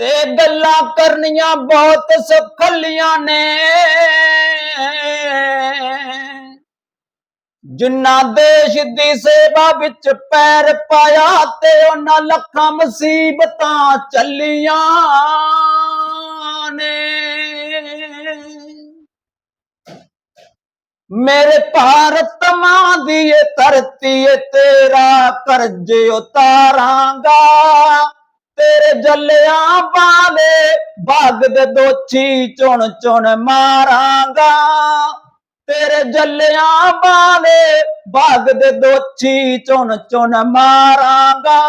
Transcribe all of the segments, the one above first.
ਤੇ ਗੱਲਾਂ ਕਰਨੀਆਂ ਬਹੁਤ ਸੁਖਲੀਆਂ ਨੇ। ਜਿਨ੍ਹਾਂ ਦੇਸ਼ ਦੀ ਸੇਵਾ ਵਿੱਚ ਪੈਰ ਪਾਇਆ ਤੇ ਉਹਨਾਂ ਲੱਖਾਂ ਮੁਸੀਬਤਾਂ ਚੱਲੀਆਂ ਨੇ। ਮੇਰੇ ਭਾਰਤ ਮਾਂ ਦੀ ਧਰਤੀ ਤੇਰਾ ਕਰਜ਼ ਉਤਾਰਾਂਗਾ। ਜੱਲਿਆਂ ਵਾਲੇ ਬਾਗ ਦੇ ਦੋਛੀ ਚੁਣ ਚੁਣ ਮਾਰਾਂਗਾ। ਤੇਰੇ ਜੱਲਿਆਂ ਵਾਲੇ ਬਾਗ ਦੇ ਦੋਛੀ ਚੁਣ ਚੁਣ ਮਾਰਾਂਗਾ।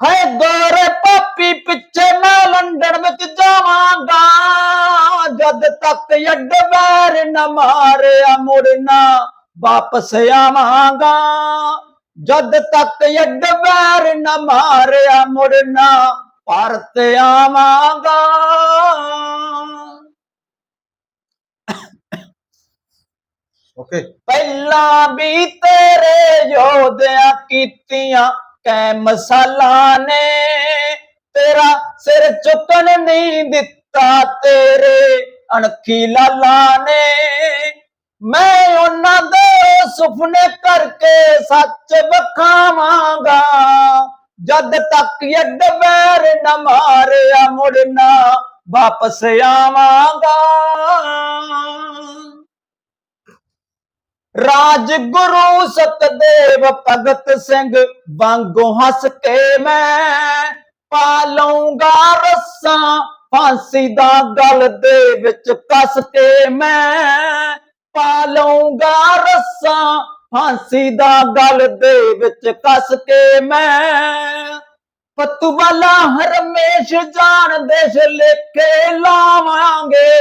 ਹਾਏ ਗੋਰੇ ਪਾਪੀ ਪਿੱਛੇ ਮੈਂ ਲੰਡਨ ਵਿੱਚ ਜਾਵਾਂਗਾ। ਜਦ ਤੱਕ ਅੱਡ ਵੈਰ ਨਾ ਮਾਰਿਆ ਮੁੜਨਾ ਵਾਪਸ ਆਵਾਂਗਾ। ਜਦ ਤੱਕ ਅੱਡ ਵੈਰ ਨਾ ਮਾਰਿਆ ਮੁੜਨਾ ਭਾਰਤ ਆਵਾਂਗਾ। ਓਕੇ ਪਹਿਲਾਂ ਵੀ ਤੇਰੇ ਯੋਧਿਆਂ ਕੀਤੀਆਂ ਕੈ ਮਸਾਲਾ ਨੇ ਤੇਰਾ ਸਿਰ ਚੁੱਕਣ ਨਹੀਂ ਦਿੱਤਾ ਤੇਰੇ ਅਣਖੀ ਲਾਲਾ ਨੇ ਮੈਂ ਉਹਨਾਂ ਦੇ ਸੁਪਨੇ ਕਰਕੇ ਸੱਚ ਵਿਖਾਵਾਂਗਾ। ਜਦ ਤੱਕ ਅੱਡ ਵੈਰ ਨਾ ਮਾਰਿਆ ਮੁੜਨਾ ਵਾਪਸ ਆਵਾਂਗਾ। ਰਾਜ ਗੁਰੂ ਸਤਦੇਵ ਭਗਤ ਸਿੰਘ ਵਾਂਗੂ ਹੱਸ ਕੇ ਮੈਂ ਪਾ ਲਊਂਗਾ ਰੱਸਾਂ, ਫਾਂਸੀ ਦਾ ਗਲ ਦੇ ਵਿੱਚ ਕੱਸ ਕੇ ਮੈਂ ਪਾ ਲਊਂਗਾ ਰੱਸਾਂ, ਫਾਂਸੀ ਦਾ ਗਲ ਦੇ ਵਿੱਚ ਕੱਸ ਕੇ ਮੈਂ। ਪੱਤੂ ਵਾਲਾ ਹਰਮੇਸ਼ ਜਾਣ ਦੇਸ਼ ਲੇਖੇ ਲਾਵਾਂਗੇ।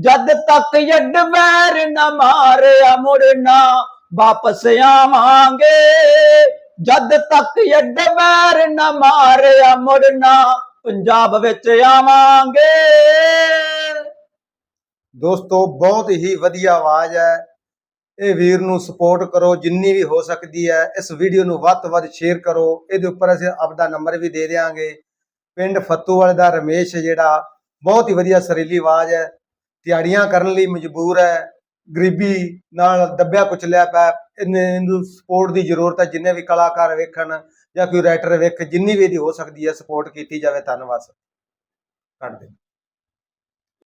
ਜਦ ਤੱਕ ਅੱਡ ਵੈਰ ਨਾ ਮਾਰਿਆ ਮੁੜਨਾ ਵਾਪਸ ਆਵਾਂਗੇ। ਜਦ ਤੱਕ ਅੱਡ ਵੈਰ ਨਾ ਮਾਰਿਆ ਮੁੜਨਾ ਪੰਜਾਬ ਵਿੱਚ ਆਵਾਂਗੇ। ਦੋਸਤੋ, ਬਹੁਤ ਹੀ ਵਧੀਆ ਆਵਾਜ਼ ਹੈ। ਇਹ ਵੀਰ ਨੂੰ ਸਪੋਰਟ ਕਰੋ, ਜਿੰਨੀ ਵੀ ਹੋ ਸਕਦੀ ਹੈ, ਇਸ ਵੀਡੀਓ ਨੂੰ ਵੱਧ ਤੋਂ ਵੱਧ ਸ਼ੇਅਰ ਕਰੋ। ਇਹਦੇ ਉੱਪਰ ਅਸੀਂ ਆਪਦਾ ਨੰਬਰ ਵੀ ਦੇ ਦੇਵਾਂਗੇ ਪਿੰਡ ਫੱਤੂਵਾਲ ਦਾ ਰਮੇਸ਼ ਜਿਹੜਾ, ਬਹੁਤ ਹੀ ਵਧੀਆ ਸਰੀਲੀ ਆਵਾਜ਼ ਹੈ। ਤਿਆਰੀਆਂ ਕਰਨ ਲਈ ਮਜਬੂਰ ਹੈ। ਗਰੀਬੀ ਨਾਲ ਦੱਬਿਆ ਕੁਚਲਿਆ ਪਿਆ ਇਹਨੇ, ਇਹਨੂੰ ਸਪੋਰਟ ਦੀ ਜ਼ਰੂਰਤ ਹੈ, ਜਿੰਨੇ ਵੀ ਕਲਾਕਾਰ ਵੇਖਣ ਜਾਂ ਕੋਈ ਰਾਈਟਰ ਵੇਖ, ਜਿੰਨੀ ਵੀ ਇਹਦੀ ਹੋ ਸਕਦੀ ਹੈ ਸਪੋਰਟ ਕੀਤੀ ਜਾਵੇ। ਧੰਨਵਾਦ ਕੱਢ ਦੇ